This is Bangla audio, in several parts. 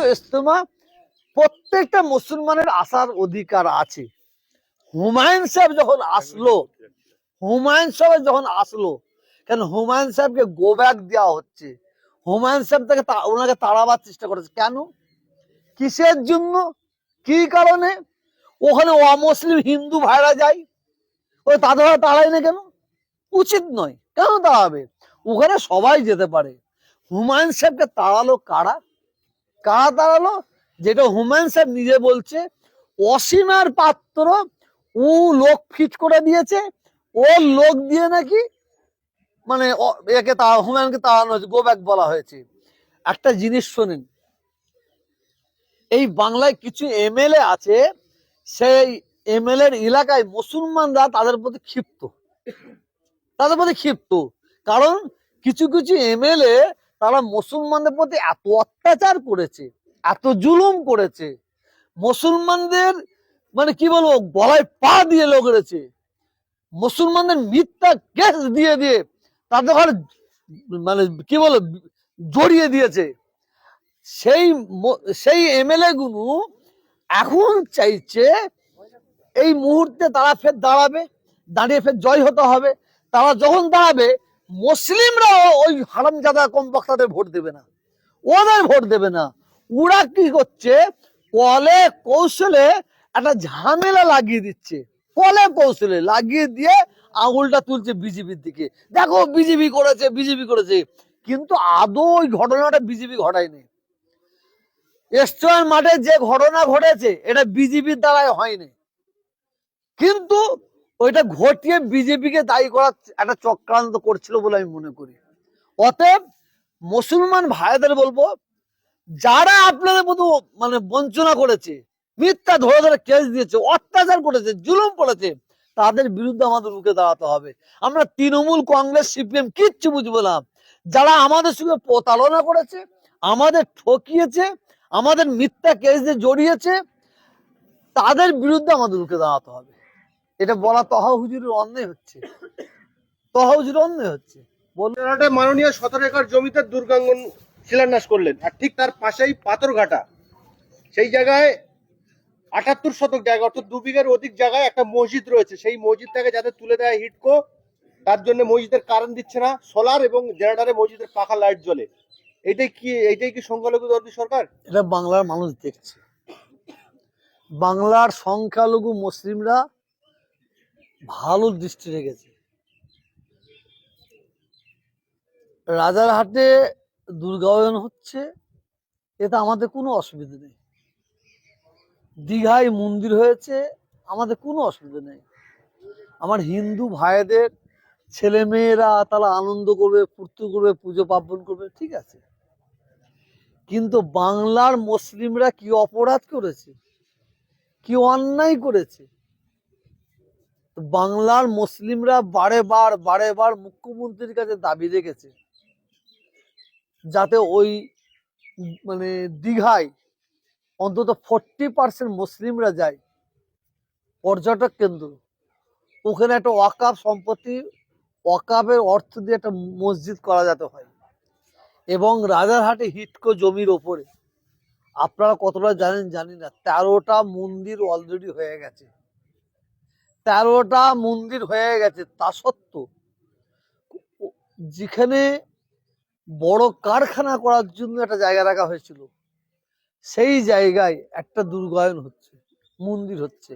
কিছু ইস্তেমা প্রত্যেকটা মুসলমানের আসার অধিকার আছে। হুমায়ুন সাহেব যখন আসলো, হুমায়ুন সাহেব যখন আসলো, কেন হুমায়ুন সাহেবকে গো ব্যাক দেওয়া হচ্ছে? হুমায়ুন সাহেব তাকে ওনাকে তাড়াবার চেষ্টা করেছে। কেন? কিসের জন্য? কি কারণে? ওখানে অমুসলিম হিন্দু ভাইরা যায় ওই তাদের তাড়ায় না কেন? উচিত নয়। কেন তাড়াবে? ওখানে সবাই যেতে পারে। হুমায়ুন সাহেবকে তাড়ালো কারা? কারা তাড়ালো যেটা হুমায়ুন সাহেব নিজে বলছে অসীমার পাত্র ও লোক ফিট করে দিয়েছে ওর লোক দিয়ে নাকি মানে একে তা, হুমায়ুনকে তাড়ানো হয়েছে গো ব্যাক বলা হয়েছে। একটা জিনিস শোনেন, এই বাংলায় কিছু এমএলএ আছে, সেই এমএলএ এর এলাকায় মুসলমানরা তাদের প্রতি ক্ষিপ্ত। তাদের প্রতি ক্ষিপ্ত। কারণ কিছু কিছু এমএলএ তারা মুসলমানদের প্রতি এত অত্যাচার করেছে, এত জুলুম করেছে। মুসলমানদের মানে কি বলব, গলায় পা দিয়ে লগড়েছে মুসলমানদের মিথ্যা গ্যাস দিয়ে দিয়ে তাদের ঘরে মানে কি বলো জড়িয়ে দিয়েছে। সেই সেই এমএলএ গুলো এখন চাইছে এই মুহূর্তে তারা ফের দাঁড়াবে, দাঁড়িয়ে ফের জয় হতে হবে। তারা যখন দাঁড়াবে মুসলিমরা ওই হারামজাদা কম বক্তাদের ভোট দেবে না। ওদের ভোট দেবে না। ওরা কি করছে? কলে কৌশলে একটা ঝামেলা লাগিয়ে দিচ্ছে। কলে কৌশলে লাগিয়ে দিয়ে আঙুলটা তুলছে বিজেপির দিকে। দেখো, বিজেপি করেছে বিজেপি করেছে। কিন্তু আদৌ ওই ঘটনাটা বিজেপি ঘটায়নি। এস্টোয়ার মাঠে যে ঘটনা ঘটেছে, এটা বিজেপির দ্বারাই হয়নি। কিন্তু ওইটা ঘটিয়ে বিজেপিকে দায়ী করার একটা চক্রান্ত করছিল বলে আমি মনে করি। অতএব মুসলমান ভাইদের বলব, যারা আপনাদের মতো মানে বঞ্চনা করেছে, মিথ্যা ধরে ধরে কেস দিয়েছে, অত্যাচার করেছে, জুলুম করেছে, তাদের বিরুদ্ধে আমাদের রুখে দাঁড়াতে হবে। আমরা তৃণমূল কংগ্রেস, সিপিএম কিচ্ছু বুঝব না। যারা আমাদের সঙ্গে প্রতারণা করেছে, আমাদের ঠকিয়েছে, আমাদের মিথ্যা কেস দিয়ে জড়িয়েছে, তাদের বিরুদ্ধে আমাদের রুখে দাঁড়াতে হবে। এটা বলা তহা হুজুরের অন্যায় হচ্ছে। তহা হুজুরের অন্যায় হচ্ছে। বল মাননীয় সতেরো একর জমিতে দুর্গাঙ্গন শিলান্যাস করলেন। আর ঠিক তার পাশেই পাথরঘাটা সেই জায়গায় আটাত্তর শতক জায়গা অর্থাৎ দু বিঘার অধিক জায়গায় একটা মসজিদ রয়েছে। সেই মসজিদটাকে যাতে তুলে দেয় হিটকো তার জন্য মসজিদের কারেন্ট দিচ্ছে না। সোলার এবং জেনারেটারে মসজিদের পাখা লাইট জ্বলে। এটাই কি এটাই কি সংখ্যালঘু দর্দি সরকার? এটা বাংলার মানুষ দেখছে। বাংলার সংখ্যালঘু মুসলিমরা ভালো দৃষ্টি রেখেছে। রাজারহাটে দুর্গায়ন হচ্ছে, এতে আমাদের কোনো অসুবিধা নেই। দীঘায় মন্দির হয়েছে, আমাদের কোনো অসুবিধা নেই। আমার হিন্দু ভাইদের ছেলে মেয়েরা তারা আনন্দ করবে, ফুর্তি করবে, পুজো পার্বণ করবে, ঠিক আছে। কিন্তু বাংলার মুসলিমরা কি অপরাধ করেছে? কি অন্যায় করেছে? বাংলার মুসলিমরা বারে বার বারে বার মুখ্যমন্ত্রীর কাছে দাবি রেখেছে যাতে ওই মানে দীঘায় অন্তত ফোরটি পার্সেন্ট মুসলিমরা যায় পর্যটক কেন্দ্র। ওখানে একটা ওয়াকাফ সম্পত্তি ওয়াকাফের অর্থ দিয়ে একটা মসজিদ করা যেতে হয় এবং রাজারহাটে হিটকো জমির ওপরে। আপনারা কতটা জানেন জানি না, তেরোটা মন্দির অলরেডি হয়ে গেছে। তেরোটা মন্দির হয়ে গেছে, তা সত্ত্বেও যেখানে বড় কারখানা করার জন্য একটা জায়গা রাখা হয়েছিল, সেই জায়গায় একটা দুর্গায়ন হচ্ছে, মন্দির হচ্ছে।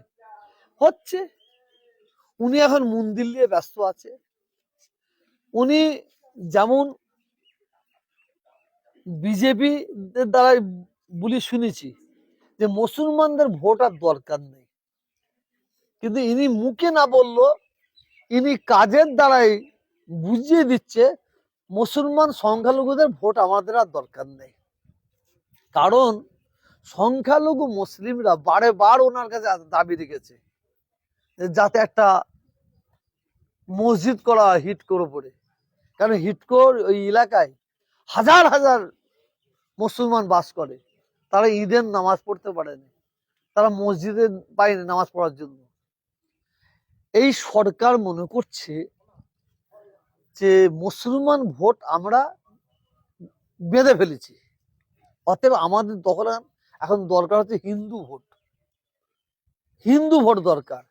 হচ্ছে, উনি এখন মন্দির নিয়ে ব্যস্ত আছে। উনি যেমন বিজেপি দ্বারাই বলি শুনেছি যে মুসলমানদের ভোট আর দরকার নেই। কিন্তু ইনি মুখে না বলল ইনি কাজের দ্বারাই বুঝিয়ে দিচ্ছে, মুসলমান সংখ্যালঘুদের ভোট আমাদের আর দরকার নেই। কারণ সংখ্যালঘু মুসলিমরা বারে বার ওনার কাছে দাবি রেখেছে যাতে একটা মসজিদ করা হয় হিটকোর উপরে। কারণ হিটকোর ওই এলাকায় হাজার হাজার মুসলমান বাস করে। তারা ঈদের নামাজ পড়তে পারেনি। তারা মসজিদে পায়নি নামাজ পড়ার জন্য। এই সরকার মনে করছে যে মুসলমান ভোট আমরা বেঁধে ফেলেছি। অতএব আমাদের তখন এখন দরকার হচ্ছে হিন্দু ভোট। হিন্দু ভোট দরকার।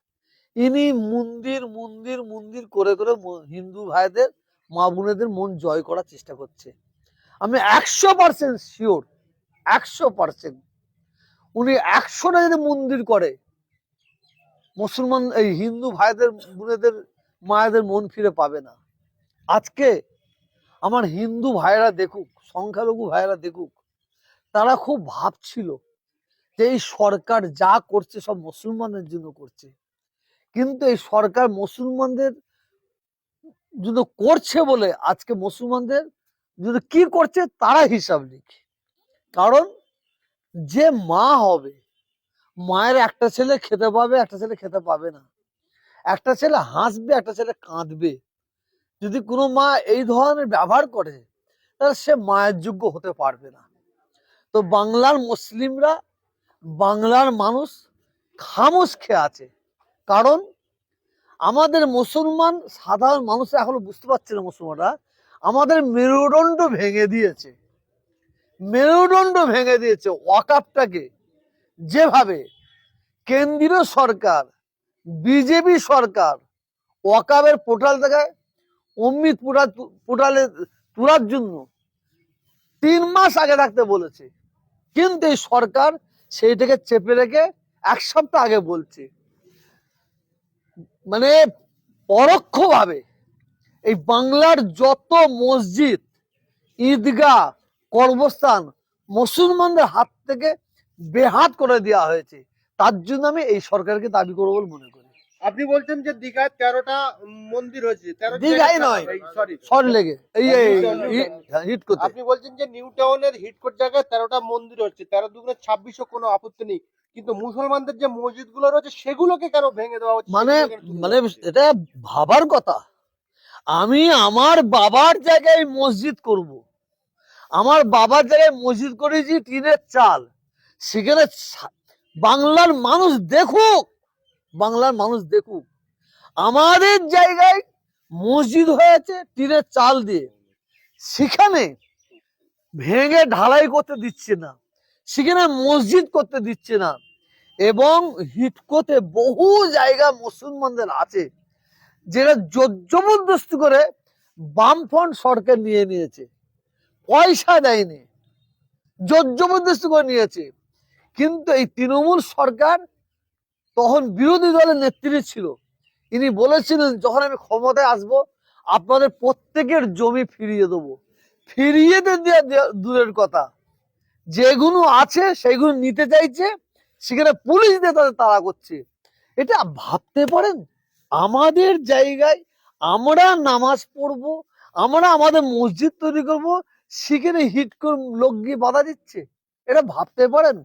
ইনি মন্দির মন্দির মন্দির করে করে হিন্দু ভাইদের, মা বোনেদের মন জয় করার চেষ্টা করছে। আমি একশো পার্সেন্ট শিওর একশো পার্সেন্ট উনি একশোটা যদি মন্দির করে মুসলমান, এই হিন্দু ভাইদের, বোনেদের, মায়েদের মন ফিরে পাবে না। আজকে আমার হিন্দু ভাইরা দেখুক, সংখ্যালঘু ভাইরা দেখুক, তারা খুব ভাবছিল যে এই সরকার যা করছে সব মুসলমানের জন্য করছে। কিন্তু এই সরকার মুসলমানদের জন্য করছে বলে আজকে মুসলমানদের জন্য কি করছে, তারা হিসাব লিখে কারণ যে মা হবে মায়ের একটা ছেলে খেতে পাবে, একটা ছেলে খেতে পাবে না। একটা ছেলে হাসবে, একটা ছেলে কাঁদবে। যদি কোনো মা এই ধরনের ব্যবহার করে, তাহলে সে মায়ের যোগ্য হতে পারবে না। তো বাংলার মুসলিমরা, বাংলার মানুষ খামোশ খেয়ে আছে। কারণ আমাদের মুসলমান, সাধারণ মানুষ এখনও বুঝতে পারছে না মুসলমানরা, আমাদের মেরুদণ্ড ভেঙে দিয়েছে। মেরুদণ্ড ভেঙে দিয়েছে ওয়াকাপটাকে যেভাবে কেন্দ্রীয় সরকার, বিজেপি সরকার ওয়াকাবের পোর্টাল থেকে অমৃত পোর্টাল পোর্টালে তোলার জন্য তিন মাস আগে রাখতে বলেছে। কিন্তু এই সরকার সেইটাকে চেপে রেখে এক সপ্তাহ আগে বলছে। মানে পরোক্ষভাবে এই বাংলার যত মসজিদ, ঈদগাহ কর্মস্থান মুসলমানদের হাত থেকে বেহাত করে দেওয়া হয়েছে। তার জন্য আমি এই সরকারকে দাবি করব বলে মনে করি। আপনি বলছেন যে দীঘায় তেরোটা মন্দির হয়েছে দীঘায় নয়। সরি সর লেগে এই এই- হ্যাঁ, হিট করতে। আপনি বলছেন যে নিউ টাউনের হিটকোট জায়গায় তেরোটা মন্দির হচ্ছে তেরো দুগুণে ছাব্বিশও কোনো আপত্তি নেই। কিন্তু মুসলমানদের যে মসজিদগুলো রয়েছে সেগুলোকে কেন ভেঙে দেওয়া হচ্ছে? মানে মানে এটা ভাবার কথা। আমি আমার বাবার জায়গায় মসজিদ করব। আমার বাবার জায়গায় মসজিদ করেছি টিনের চাল। সেখানে বাংলার মানুষ দেখুক, বাংলার মানুষ দেখুক। আমাদের জায়গায় মসজিদ হয়েছে টিনের চাল দিয়ে। সেখানে ভেঙে ঢালাই করতে দিচ্ছে না। সেখানে মসজিদ করতে দিচ্ছে না। এবং হিটকোতে বহু জায়গা মুসলমানদের আছে, যেটা জবরদস্তি করে বামফ্রন্ট সরকার নিয়ে নিয়েছে। পয়সা দেয়নি জবরদস্তি করে নিয়েছে। কিন্তু এই তৃণমূল সরকার তখন বিরোধী দলের নেত্রী ছিল। ইনি বলেছিলেন, যখন আমি ক্ষমতায় আসব, আপনাদের প্রত্যেকের জমি ফিরিয়ে দেবো। ফিরিয়ে দে- দেয়া দেয়া দূরের কথা। যেগুলো আছে সেগুলো নিতে চাইছে, সেখানে পুলিশ দিয়ে তাদের তাড়া করছে। এটা ভাবতে পারেন? আমাদের জায়গায় আমরা নামাজ পড়ব, আমরা আমাদের মসজিদ তৈরি করব, সেখানে হিট করে লোক গিয়ে বাধা দিচ্ছে? এটা ভাবতে পারেন?